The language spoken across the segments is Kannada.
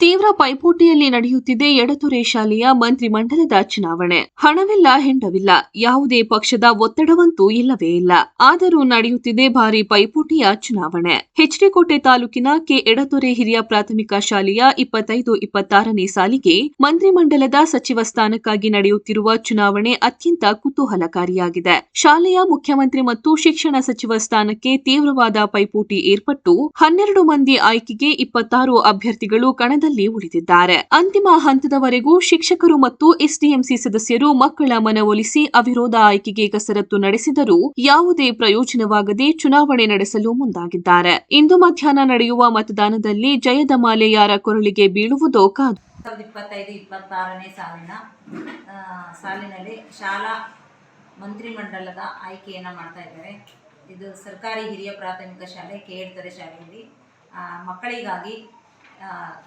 第 ತೀವ್ರ ಪೈಪೋಟಿಯಲ್ಲಿ ನಡೆಯುತ್ತಿದೆ ಎಡತೊರೆ ಶಾಲೆಯ ಮಂತ್ರಿಮಂಡಲದ ಚುನಾವಣೆ. ಹಣವಿಲ್ಲ ಹೆಂಡವಿಲ್ಲ. ಯಾವುದೇ ಪಕ್ಷದ ಒತ್ತಡವಂತೂ ಇಲ್ಲವೇ ಇಲ್ಲ. ಆದರೂ ನಡೆಯುತ್ತಿದೆ ಭಾರಿ ಪೈಪೋಟಿಯ ಚುನಾವಣೆ. ಹೆಚ್ಡಿಕೋಟೆ ತಾಲೂಕಿನ ಕೆ ಎಡತೊರೆ ಹಿರಿಯ ಪ್ರಾಥಮಿಕ ಶಾಲೆಯ ಇಪ್ಪತ್ತೈದು, ಇಪ್ಪತ್ತಾರನೇ ಸಾಲಿಗೆ ಮಂತ್ರಿಮಂಡಲದ ಸಚಿವ ಸ್ಥಾನಕ್ಕಾಗಿ ನಡೆಯುತ್ತಿರುವ ಚುನಾವಣೆ ಅತ್ಯಂತ ಕುತೂಹಲಕಾರಿಯಾಗಿದೆ. ಶಾಲೆಯ ಮುಖ್ಯಮಂತ್ರಿ ಮತ್ತು ಶಿಕ್ಷಣ ಸಚಿವ ಸ್ಥಾನಕ್ಕೆ ತೀವ್ರವಾದ ಪೈಪೋಟಿ ಏರ್ಪಟ್ಟು ಹನ್ನೆರಡು ಮಂದಿ ಆಯ್ಕೆಗೆ ಇಪ್ಪತ್ತಾರು ಅಭ್ಯರ್ಥಿಗಳು ಕಣದಲ್ಲಿ ಉಳಿದಿದ್ದಾರೆ. ಅಂತಿಮ ಹಂತದವರೆಗೂ ಶಿಕ್ಷಕರು ಮತ್ತು ಎಸ್ಡಿಎಂಸಿ ಸದಸ್ಯರು ಮಕ್ಕಳ ಮನವೊಲಿಸಿ ಅವಿರೋಧ ಆಯ್ಕೆಗೆ ಕಸರತ್ತು ನಡೆಸಿದರೂ ಯಾವುದೇ ಪ್ರಯೋಜನವಾಗದೆ ಚುನಾವಣೆ ನಡೆಸಲು ಮುಂದಾಗಿದ್ದಾರೆ. ಇಂದು ಮಧ್ಯಾಹ್ನ ನಡೆಯುವ ಮತದಾನದಲ್ಲಿ ಜಯದ ಮಾಲೆ ಯಾರ ಕೊರಳಿಗೆ ಬೀಳುವುದೋ ಕಾದು. ಇಪ್ಪತ್ತೈದು ಸಾಲಿನ ಸಾಲಿನಲ್ಲಿ ಶಾಲಾ ಮಂತ್ರಿಮಂಡಲದ ಆಯ್ಕೆಯನ್ನು ಮಾಡ್ತಾ ಇದ್ದಾರೆ. ಇದು ಸರ್ಕಾರಿ ಹಿರಿಯ ಪ್ರಾಥಮಿಕ ಶಾಲೆ, ಕೆ ಎಡ್ತರೆ ಶಾಲೆಯಲ್ಲಿ. ಮಕ್ಕಳಿಗಾಗಿ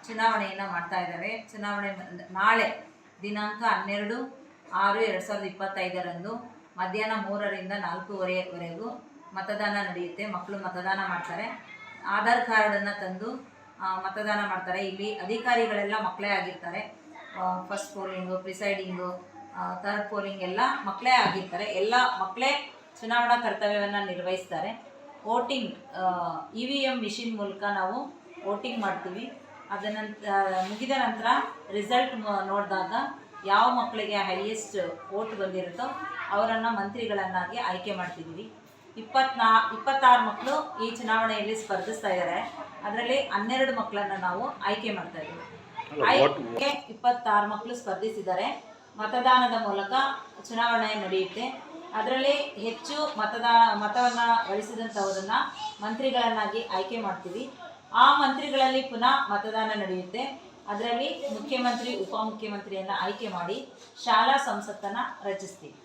ಚುನಾವಣೆಯನ್ನು ಮಾಡ್ತಾ ಇದ್ದಾರೆ ಚುನಾವಣೆ ನಾಳೆ ದಿನಾಂಕ ಹನ್ನೆರಡು ಆರು ಎರಡು ಸಾವಿರದ ಇಪ್ಪತ್ತೈದರಂದು ಮಧ್ಯಾಹ್ನ ಮೂರರಿಂದ ನಾಲ್ಕೂವರೆವರೆಗೂ ಮತದಾನ ನಡೆಯುತ್ತೆ. ಮಕ್ಕಳು ಮತದಾನ ಮಾಡ್ತಾರೆ. ಆಧಾರ್ ಕಾರ್ಡನ್ನು ತಂದು ಮತದಾನ ಮಾಡ್ತಾರೆ. ಇಲ್ಲಿ ಅಧಿಕಾರಿಗಳೆಲ್ಲ ಮಕ್ಕಳೇ ಆಗಿರ್ತಾರೆ. First polling presiding third polling ಎಲ್ಲ ಮಕ್ಕಳೇ ಆಗಿರ್ತಾರೆ. ಎಲ್ಲ ಮಕ್ಕಳೇ ಚುನಾವಣಾ ಕರ್ತವ್ಯವನ್ನು ನಿರ್ವಹಿಸ್ತಾರೆ. Voting E V M machine ಮೂಲಕ ನಾವು ವೋಟಿಂಗ್ ಮಾಡ್ತೀವಿ. ಅದ ನಂತರ ಮುಗಿದ ನಂತರ ರಿಸಲ್ಟ್ ನೋಡಿದಾಗ ಯಾವ ಮಕ್ಕಳಿಗೆ ಹೈಯೆಸ್ಟ್ ವೋಟ್ ಬಂದಿರುತ್ತೋ ಅವರನ್ನು ಮಂತ್ರಿಗಳನ್ನಾಗಿ ಆಯ್ಕೆ ಮಾಡ್ತಿದ್ದೀವಿ. ಇಪ್ಪತ್ನಾ ಇಪ್ಪತ್ತಾರು ಮಕ್ಕಳು ಈ ಚುನಾವಣೆಯಲ್ಲಿ ಸ್ಪರ್ಧಿಸ್ತಾ ಇದ್ದಾರೆ ಅದರಲ್ಲಿ ಹನ್ನೆರಡು ಮಕ್ಕಳನ್ನು ನಾವು ಆಯ್ಕೆ ಮಾಡ್ತಾ ಇದ್ದೀವಿ. ಆಯ್ಕೆ ಇಪ್ಪತ್ತಾರು ಮಕ್ಕಳು ಸ್ಪರ್ಧಿಸಿದ್ದಾರೆ. ಮತದಾನದ ಮೂಲಕ ಚುನಾವಣೆ ನಡೆಯುತ್ತೆ. ಅದರಲ್ಲಿ ಹೆಚ್ಚು ಮತದಾನ ಮತವನ್ನು ಗಳಿಸಿದಂಥವರನ್ನ ಮಂತ್ರಿಗಳನ್ನಾಗಿ ಆಯ್ಕೆ ಮಾಡ್ತೀವಿ. ಆ ಮಂತ್ರಿಗಳಲ್ಲಿ ಪುನಃ ಮತದಾನ ನಡೆಯುತ್ತೆ. ಅದರಲ್ಲಿ ಮುಖ್ಯಮಂತ್ರಿ, ಉಪಮುಖ್ಯಮಂತ್ರಿಯನ್ನು ಆಯ್ಕೆ ಮಾಡಿ ಶಾಲಾ ಸಂಸತ್ತನ್ನು ರಚಿಸ್ತೀವಿ.